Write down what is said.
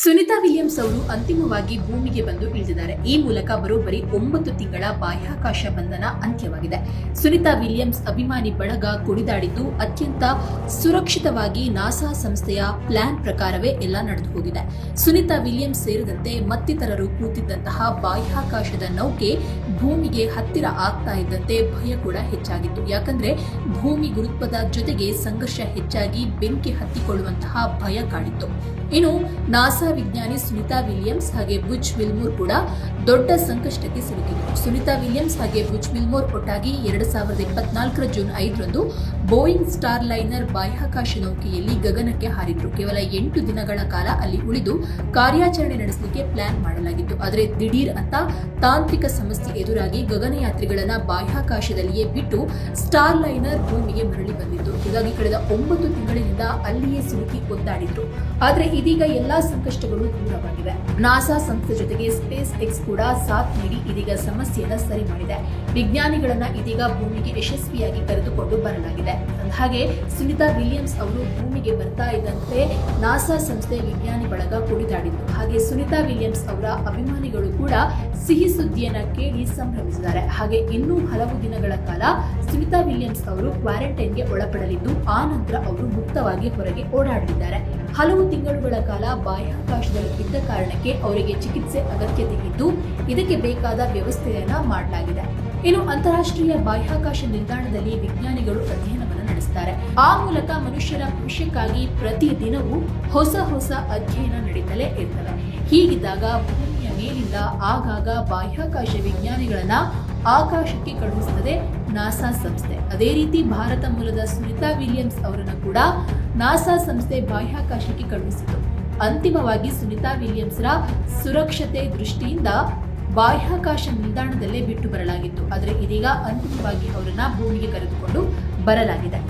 Sunita Williams ಅವರು ಅಂತಿಮವಾಗಿ ಭೂಮಿಗೆ ಬಂದು ಇಳಿದಿದ್ದಾರೆ. ಈ ಮೂಲಕ ಬರೋಬ್ಬರಿ ಒಂಬತ್ತು ತಿಂಗಳ ಬಾಹ್ಯಾಕಾಶ ಬಂಧನ ಅಂತ್ಯವಾಗಿದೆ. ಸುನಿತಾ ವಿಲಿಯಮ್ಸ್ ಅಭಿಮಾನಿ ಬಳಗ ಕುಡಿದಾಡಿದ್ದು ಅತ್ಯಂತ ಸುರಕ್ಷಿತವಾಗಿ ನಾಸಾ ಸಂಸ್ಥೆಯ ಪ್ಲಾನ್ ಪ್ರಕಾರವೇ ಎಲ್ಲ ನಡೆದು ಹೋಗಿದೆ. ಸುನಿತಾ ವಿಲಿಯಮ್ಸ್ ಸೇರಿದಂತೆ ಮತ್ತಿತರರು ಕೂತಿದ್ದಂತಹ ಬಾಹ್ಯಾಕಾಶದ ನೌಕೆ ಭೂಮಿಗೆ ಹತ್ತಿರ ಆಗ್ತಾ ಇದ್ದಂತೆ ಭಯ ಕೂಡ ಹೆಚ್ಚಾಗಿತ್ತು. ಯಾಕಂದ್ರೆ ಭೂಮಿ ಗುರುತ್ವದ ಜೊತೆಗೆ ಸಂಘರ್ಷ ಹೆಚ್ಚಾಗಿ ಬೆಂಕಿ ಹತ್ತಿಕೊಳ್ಳುವಂತಹ ಭಯ ಕಾಡಿತ್ತು. ಇನ್ನು ನಾಸಾ ವಿಜ್ಞಾನಿ ಸುನಿತಾ ವಿಲಿಯಮ್ಸ್ ಹಾಗೆ ಬುಚ್ ವಿಲ್ಮೋರ್ ಕೂಡ ದೊಡ್ಡ ಸಂಕಷ್ಟಕ್ಕೆ ಸಿಲುಕಿದರು. ಸುನಿತಾ ವಿಲಿಯಮ್ಸ್ ಹಾಗೆ ಬುಚ್ ವಿಲ್ಮೋರ್ ಒಟ್ಟಾಗಿ ಎರಡು ಸಾವಿರದ ಇಪ್ಪತ್ನಾಲ್ಕರ ಜೂನ್ ಐದರಂದು ಬೋಯಿಂಗ್ ಸ್ಟಾರ್ ಲೈನರ್ ಬಾಹ್ಯಾಕಾಶ ನೌಕೆಯಲ್ಲಿ ಗಗನಕ್ಕೆ ಹಾರಿದ್ರು. ಕೇವಲ ಎಂಟು ದಿನಗಳ ಕಾಲ ಅಲ್ಲಿ ಉಳಿದು ಕಾರ್ಯಾಚರಣೆ ನಡೆಸಲಿಕ್ಕೆ ಪ್ಲಾನ್ ಮಾಡಲಾಗಿತ್ತು. ಆದರೆ ದಿಢೀರ್ ಅಂತ ತಾಂತ್ರಿಕ ಸಮಸ್ಯೆ ಎದುರಾಗಿ ಗಗನಯಾತ್ರಿಗಳನ್ನ ಬಾಹ್ಯಾಕಾಶದಲ್ಲಿಯೇ ಬಿಟ್ಟು ಸ್ಟಾರ್ ಲೈನರ್ ಭೂಮಿಗೆ ಮರಳಿ ಬಂದಿತ್ತು. ಹೀಗಾಗಿ ಕಳೆದ ಒಂಬತ್ತು ತಿಂಗಳಿನಿಂದ ಅಲ್ಲಿಯೇ ಸಿಲುಕಿ ಒದ್ದಾಡಿದ್ರು. ಆದ್ರೆ ಇದೀಗ ಎಲ್ಲಾ ಸಂಕಷ್ಟಗಳು ದೂರವಾಗಿವೆ. ನಾಸಾ ಸಂಸ್ಥೆ ಜೊತೆಗೆ ಸ್ಪೇಸ್ ಎಕ್ಸ್ ಕೂಡ ಸಾಥ್ ನೀಡಿ ಇದೀಗ ಸಮಸ್ಯೆಯನ್ನ ಸರಿ ಮಾಡಿದೆ. ವಿಜ್ಞಾನಿಗಳನ್ನ ಇದೀಗ ಭೂಮಿಗೆ ಯಶಸ್ವಿಯಾಗಿ ಕರೆದುಕೊಂಡು ಬರಲಾಗಿದೆ. ಹಾಗೆ ಸುನಿತಾ ವಿಲಿಯಮ್ಸ್ ಅವರು ಭೂಮಿಗೆ ಬರ್ತಾ ಇದ್ದಂತೆ ನಾಸಾ ಸಂಸ್ಥೆ ವಿಜ್ಞಾನಿ ಬಳಗ ಕುಡಿದಾಡಿದ್ರು ಹಾಗೆ ಸುನಿತಾ ವಿಲಿಯಮ್ಸ್ ಅವರ ಅಭಿಮಾನಿಗಳು ಕೂಡ ಸಿಹಿ ಸುದ್ದಿಯನ್ನ ಕೇಳಿ ಸಂಭ್ರಮಿಸಿದ್ದಾರೆ. ಹಾಗೆ ಇನ್ನೂ ಹಲವು ದಿನಗಳ ಕಾಲ ಸುನಿತಾ ವಿಲಿಯಮ್ಸ್ ಅವರು ಕ್ವಾರಂಟೈನ್ಗೆ ಒಳಪಡಲಿದ್ದು, ಆ ನಂತರ ಅವರು ಮುಕ್ತವಾಗಿ ಹೊರಗೆ ಓಡಾಡಲಿದ್ದಾರೆ. ಹಲವು ತಿಂಗಳುಗಳ ಕಾಲ ಬಾಹ್ಯಾಕಾಶದಲ್ಲಿ ಇದ್ದ ಕಾರಣಕ್ಕೆ ಅವರಿಗೆ ಚಿಕಿತ್ಸೆ ಅಗತ್ಯತೆ ಇದ್ದು, ಇದಕ್ಕೆ ಬೇಕಾದ ವ್ಯವಸ್ಥೆಯನ್ನ ಮಾಡಲಾಗಿದೆ. ಇನ್ನು ಅಂತಾರಾಷ್ಟ್ರೀಯ ಬಾಹ್ಯಾಕಾಶ ನಿಲ್ದಾಣದಲ್ಲಿ ವಿಜ್ಞಾನಿಗಳು ಅಧ್ಯಯನವನ್ನು ನಡೆಸುತ್ತಾರೆ ಆ ಮೂಲಕ ಮನುಷ್ಯರ ಭವಿಷ್ಯಕ್ಕಾಗಿ ಪ್ರತಿ ದಿನವೂ ಹೊಸ ಹೊಸ ಅಧ್ಯಯನ ನಡೀತಲೇ ಇರ್ತವೆ. ಹೀಗಿದ್ದಾಗ ಭೂಮಿಯ ಮೇಲಿಂದ ಆಗಾಗ ಬಾಹ್ಯಾಕಾಶ ವಿಜ್ಞಾನಿಗಳನ್ನ ಆಕಾಶಕ್ಕೆ ಕಳುಹಿಸುತ್ತದೆ ನಾಸಾ ಸಂಸ್ಥೆ. ಅದೇ ರೀತಿ ಭಾರತ ಮೂಲದ ಸುನಿತಾ ವಿಲಿಯಮ್ಸ್ ಅವರನ್ನು ಕೂಡ ನಾಸಾ ಸಂಸ್ಥೆ ಬಾಹ್ಯಾಕಾಶಕ್ಕೆ ಕಳುಹಿಸಿತು. ಅಂತಿಮವಾಗಿ ಸುನಿತಾ ವಿಲಿಯಮ್ಸ್ರ ಸುರಕ್ಷತೆ ದೃಷ್ಟಿಯಿಂದ ಬಾಹ್ಯಾಕಾಶ ನಿಲ್ದಾಣದಲ್ಲೇ ಬಿಟ್ಟು ಬರಲಾಗಿತ್ತು. ಆದರೆ ಇದೀಗ ಅಂತಿಮವಾಗಿ ಅವರನ್ನ ಭೂಮಿಗೆ ಕರೆದುಕೊಂಡು ಬರಲಾಗಿದೆ.